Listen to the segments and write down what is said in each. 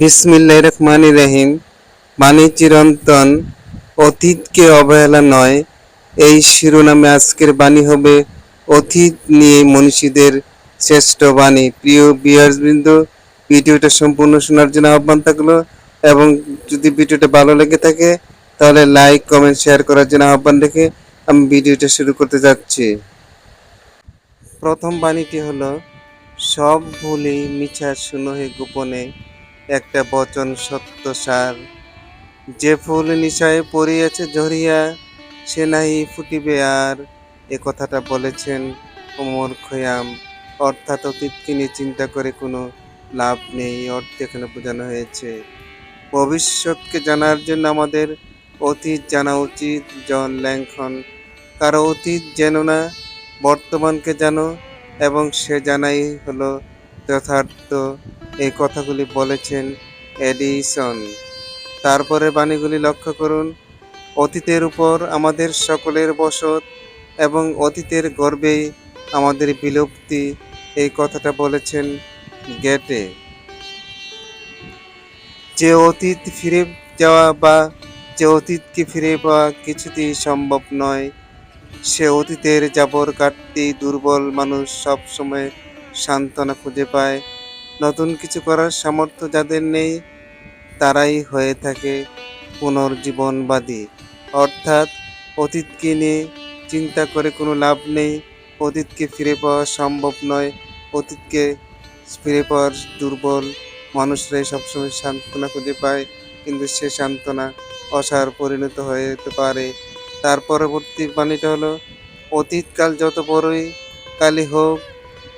বিসমিল্লাহ রহমান রহিম। বাণী চিরন্তন, অতীতকে অবহেলা নয়। এই শিরোনামে আজকের বাণী হবে অতীত নিয়ে মনীষীদের শ্রেষ্ঠ বাণী। প্রিয় বিহারবৃন্দ ভিডিওটা সম্পূর্ণ শোনার জন্য আহ্বান থাকল এবং যদি ভিডিওটা ভালো লেগে থাকে, তাহলে লাইক, কমেন্ট, শেয়ার করার জন্য আহ্বান রেখে আমি ভিডিওটা শুরু করতে যাচ্ছি। প্রথম বাণীটি হলো, সব ভুলি মিছা শুনহে গোপনে। একটা বচন সত্য সার। যে ফুল নিশায় পড়িয়াছে ঝরিয়া সে নাহি ফুটিবে আর। এ কথাটা বলেছেন ওমর খয়াম। অর্থাৎ অতীতকে নিয়ে চিন্তা করে কোনো লাভ নেই, অর্থ এখানে বোঝানো হয়েছে। ভবিষ্যৎকে জানার জন্য আমাদের অতীত জানা উচিত, জন ল্যাংখন কারও অতীত যেন না, বর্তমানকে জানো, এবং সে জানাই হলো যথার্থ। এই কথাগুলি বলেছেন এডিসন। তারপরে বাণীগুলি লক্ষ্য করুন। অতীতের উপর আমাদের সকলের বসত এবং অতীতের গর্বেই আমাদের বিলুপ্তি, এই কথাটা বলেছেন গেটে। যে অতীত ফিরে যাওয়া বা যে অতীতকে ফিরে পাওয়া কিছুতেই সম্ভব নয়, সে অতীতের জাবর কাটতেই দুর্বল মানুষ সবসময় সান্ত্বনা খুঁজে পায়। নতুন কিছু করার সামর্থ্য যাদের নেই, তারাই হয়ে থাকে পুনর্জীবনবাদী। অর্থাৎ অতীতকে নিয়ে চিন্তা করে কোনো লাভ নেই, অতীতকে ফিরে পাওয়া সম্ভব নয়, অতীতকে ফিরে পাওয়ার দুর্বল মানুষরাই সবসময় সান্ত্বনা খুঁজে পায়, কিন্তু সে সান্ত্বনা অসার পরিণত হয়ে যেতে পারে। তার পরবর্তী বাণীটা হলো, অতীতকাল যত বড়ই কালই হোক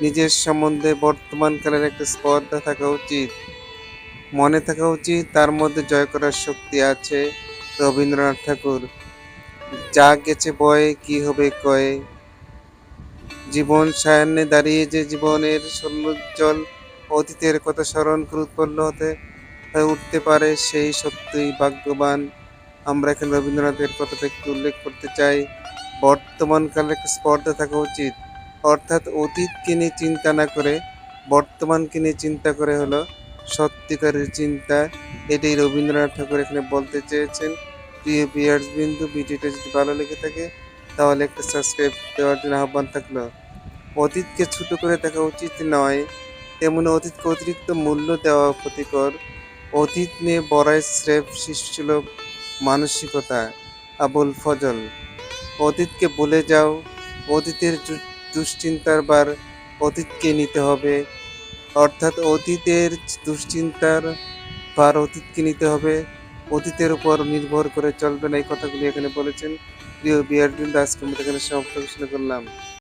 নিজের সম্বন্ধে বর্তমানকালের একটা স্পর্ধা থাকা উচিত। মনে থাকা উচিত, তার মধ্যে জয় করার শক্তি আছে রবীন্দ্রনাথ ঠাকুর। যা গেছে বয়ে, কি হবে কয়ে। জীবন সায়ান্নে দাঁড়িয়ে যে জীবনের সৌন্দর্যল অতীতের কথা স্মরণ করে উৎপন্ন হতে, হয়ে উঠতে পারে সেই সত্যিই ভাগ্যবান। আমরা এখানে রবীন্দ্রনাথের কথাটা একটু উল্লেখ করতে চাই। বর্তমানকালে একটা স্পর্ধা থাকা উচিত। অর্থাৎ অতীতকে নিয়ে চিন্তা না করে বর্তমানকে নিয়ে চিন্তা করে হলো সত্যিকারের চিন্তা। এটাই রবীন্দ্রনাথ ঠাকুর এখানে বলতে চেয়েছেন। প্রিয় বিয়ার্স বিন্দু, ভিডিওটা যদি ভালো লেগে থাকে, তাহলে একটা সাবস্ক্রাইব দেওয়ার জন্য আহ্বান থাকল। অতীতকে ছোট করে দেখা উচিত নয় তেমনি অতীতকে অতিরিক্ত মূল্য দেওয়া ক্ষতিকর। অতীত নিয়ে বড়াই স্রেফ শিশুসুল মানসিকতা, আবুল ফজল। অতীতকে ভুলে যাও, অতীতের দুশ্চিন্তার বার অতীতকে নিতে হবে। অর্থাৎ অতীতের দুশ্চিন্তার ভার অতীতকে নিতে হবে। অতীতের উপর নির্ভর করে চলবে না এই কথাগুলি এখানে বলেছেন। প্রিয় বিয়ার বৃন্দ, আজকে আমি এখানে সমাপ্ত ঘোষণা করলাম।